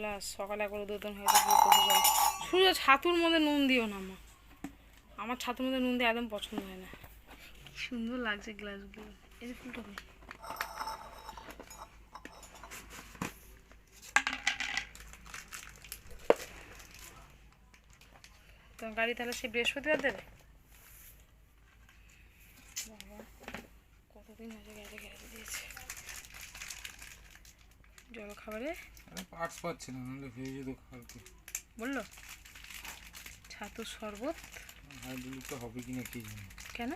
Glass সকালে একবার উদ্বোধন হয়েছে শুধু ছাতুর মধ্যে নুন দিও না মা। আমার ছাতুর মধ্যে নুন দিয়ে একদম পছন্দ হয় না। কি সুন্দর লাগছে গ্লাসগুলো। এই যে ফুলটা? তোমার গাড়ি তাহলে সেই বৃহস্পতিবার দেবে বাবা কতদিন হয়েছে গ্যাসে গ্যাস দিয়েছে জল খাবারে আরে পার্টস পাচ্ছে না নাহলে হয়ে যেত কালকে। বলল? ছাতুর শরবত? হাইড্রোলিকটা হবে কিনা কে জানে। কেন?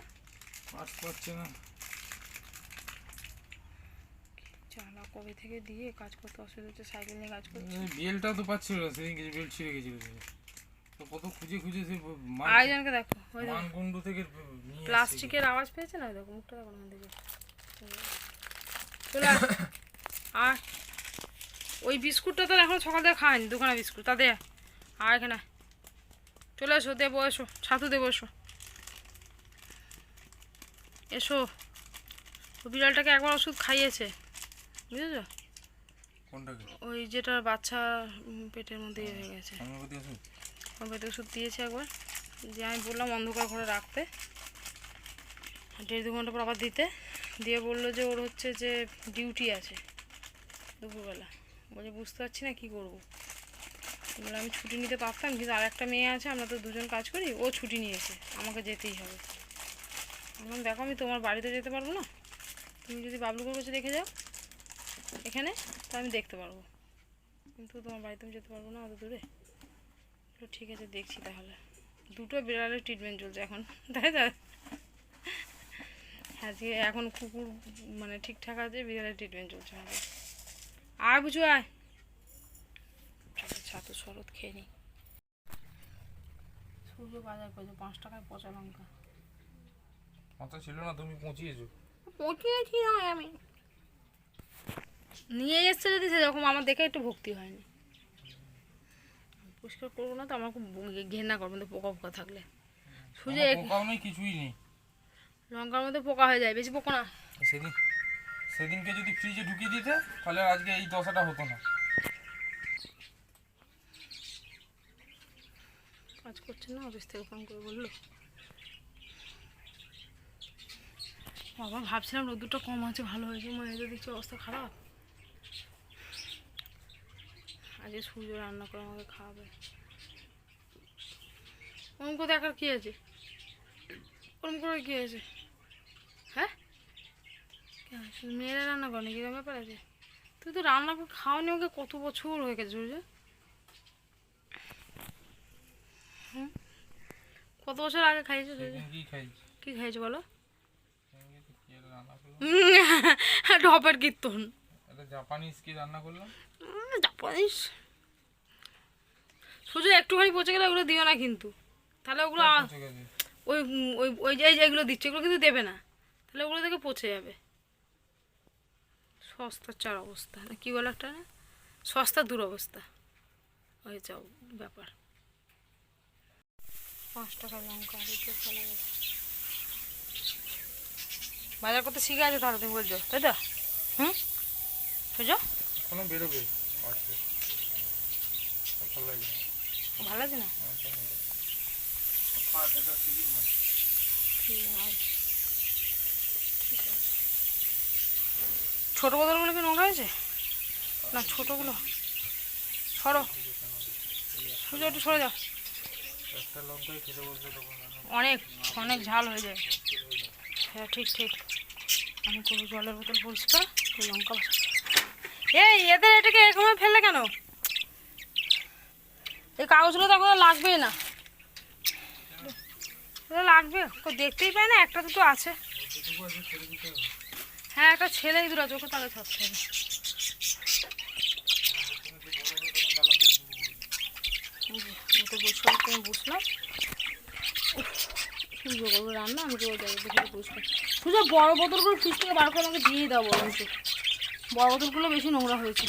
পার্টস পাচ্ছে না। চালা কবে থেকে দিয়ে কাজ করতে অসুবিধা হচ্ছে সাইকেল নিয়ে কাজ করছে? বেলটাও তো পাচ্ছিল না সেদিন কিছু বেল ছিঁড়ে গেছিল তো কত খুঁজে খুঁজে সে আরেকজনকে দেখো মানকুণ্ডু থেকে প্লাস্টিকের আওয়াজ পেয়েছে না? দেখো মুখটা দেখো না দেখে চলে আয়। ওই বিস্কুটটা তো এখন সকাল থেকে খায়নি দোকানে বিস্কুট তা দে আর এখানে। চলে এসো দেবো এসো ছাতু দেবো এসো। এসো। ও বিড়ালটাকে একবার ওষুধ খাইয়েছে বুঝেছ? ওই যেটা বাচ্চা পেটের মধ্যে ইয়ে হয়ে গেছে। হোমিওপ্যাথি ওষুধ দিয়েছে একবার। যে আমি বললাম অন্ধকার ঘরে রাখতে। দেড় দু ঘণ্টা পর আবার দিতে। দিয়ে বলল যে ওর হচ্ছে যে ডিউটি আছে দুপুরবেলা। বলছে বুঝতে পারছি না কী করব। বলে আমি ছুটি নিতে পারতাম, কিন্তু আর একটা মেয়ে আছে, আমরা তো দুজন কাজ করি, ও ছুটি নিয়েছে, আমাকে যেতেই হবে। বললাম, দেখো, আমি তোমার বাড়িতে যেতে পারব না? তুমি যদি বাবলুকে কাছে রেখে যাও, এখানে তা আমি দেখতে পারব। কিন্তু তোমার বাড়িতে আমি যেতে পারব না অত দূরে? তো ঠিক আছে, দেখছি তাহলে। দুটো বিড়ালের ট্রিটমেন্ট চলছে এখন, তাই তো? আজকে এখন কুকুর মানে ঠিকঠাক আছে, বিড়ালের ট্রিটমেন্ট চলছে আমাদের। আয় বুঝু আয়। ছাতু শরৎ খেয়ে নি। সূর্য বাজার করেছে পাঁচ টাকায় পচা লঙ্কা। মাথা ছিল না তুমি পৌঁছিয়েছো পচিয়েছি নয় আমি। নিয়ে এসছে যদি সেরকম আমার দেখে একটু ভক্তি হয়নি। পরিষ্কার করব না তো আমার খুব ঘেন্না করব মধ্যে পোকা পোকা থাকলে। সুজে আমার পোকাও নেই কিছুই নেই। লঙ্কার মধ্যে পোকা হয়ে যায় বেশি পোকা না। সেদিন সেদিনকে যদি ফ্রিজে ঢুকিয়ে দিতে, তাহলে আজকে এই দশাটা হতো না। কাজ করছে না অফিস থেকে ফোন করে বলল। বাবা, ভাবছিলাম রোদ্দুরটা কম আছে, ভালো হয়েছে মানে তো দেখছি অবস্থা খারাপ। আজকে সূর্য রান্না করে আমাকে খাওয়াবে। ওরম করে দেখার কী আছে? ওরম করে কী আছে? মেয়েরা রান্না করে নাকি? ব্যাপার আছে। তুই তো রান্না করে খাওয়ানি ওকে কত বছর হয়ে গেছে সূর্য কত বছর আগে সেদিন কি খাইছি খাইছো বলো? ঢপের কীর্তন। জাপানিজ কি রান্না করলাম জাপানিস সুযোগ একটুখানি পচে গেলে ওগুলো দিও না কিন্তু। তাহলে ওগুলো ওই ওই ওই যে যেগুলো দিচ্ছে ওগুলো কিন্তু দেবে না। তাহলে ওগুলো থেকে পচে যাবে। সস্তার চার অবস্থা। না কি বলে একটা না? সস্তার দুরবস্থা হয়ে যাও ব্যাপার। পাঁচ টাকা লঙ্কা বাজার করতে শিখে আছে তাহলে তুমি বলছো। তাই তো? হুম? বুঝো এখনও বেরোবে ভালো লাগে। ভালো আছে না? সিঁড়ির না। ঠিক আছে। ঠিক আছে। ছোটো বোতলগুলো কি নোংরা হয়েছে? না, ছোটোগুলো। সরো। সোজা একটু সরে যাও। অনেক অনেক ঝাল হয়ে যায়। হ্যাঁ ঠিক ঠিক। আমি করব জলের বোতল পরিষ্কার লঙ্কা। এই, এদের এটাকে এরকম ফেললে কেন? এই কাগজগুলো তো লাগবেই না। লাগবে দেখতেই পায় না, একটা দুটো আছে। হ্যাঁ একটা ছেলে দুটো আছে, ওকে তাকে ধরতে হবে। বুঝলাম রান্না আমি বড় বোতলগুলো থেকে বার করে আমাকে দিয়ে দাও বরঞ্চ। বড় বোতলগুলো বেশি নোংরা হয়েছে।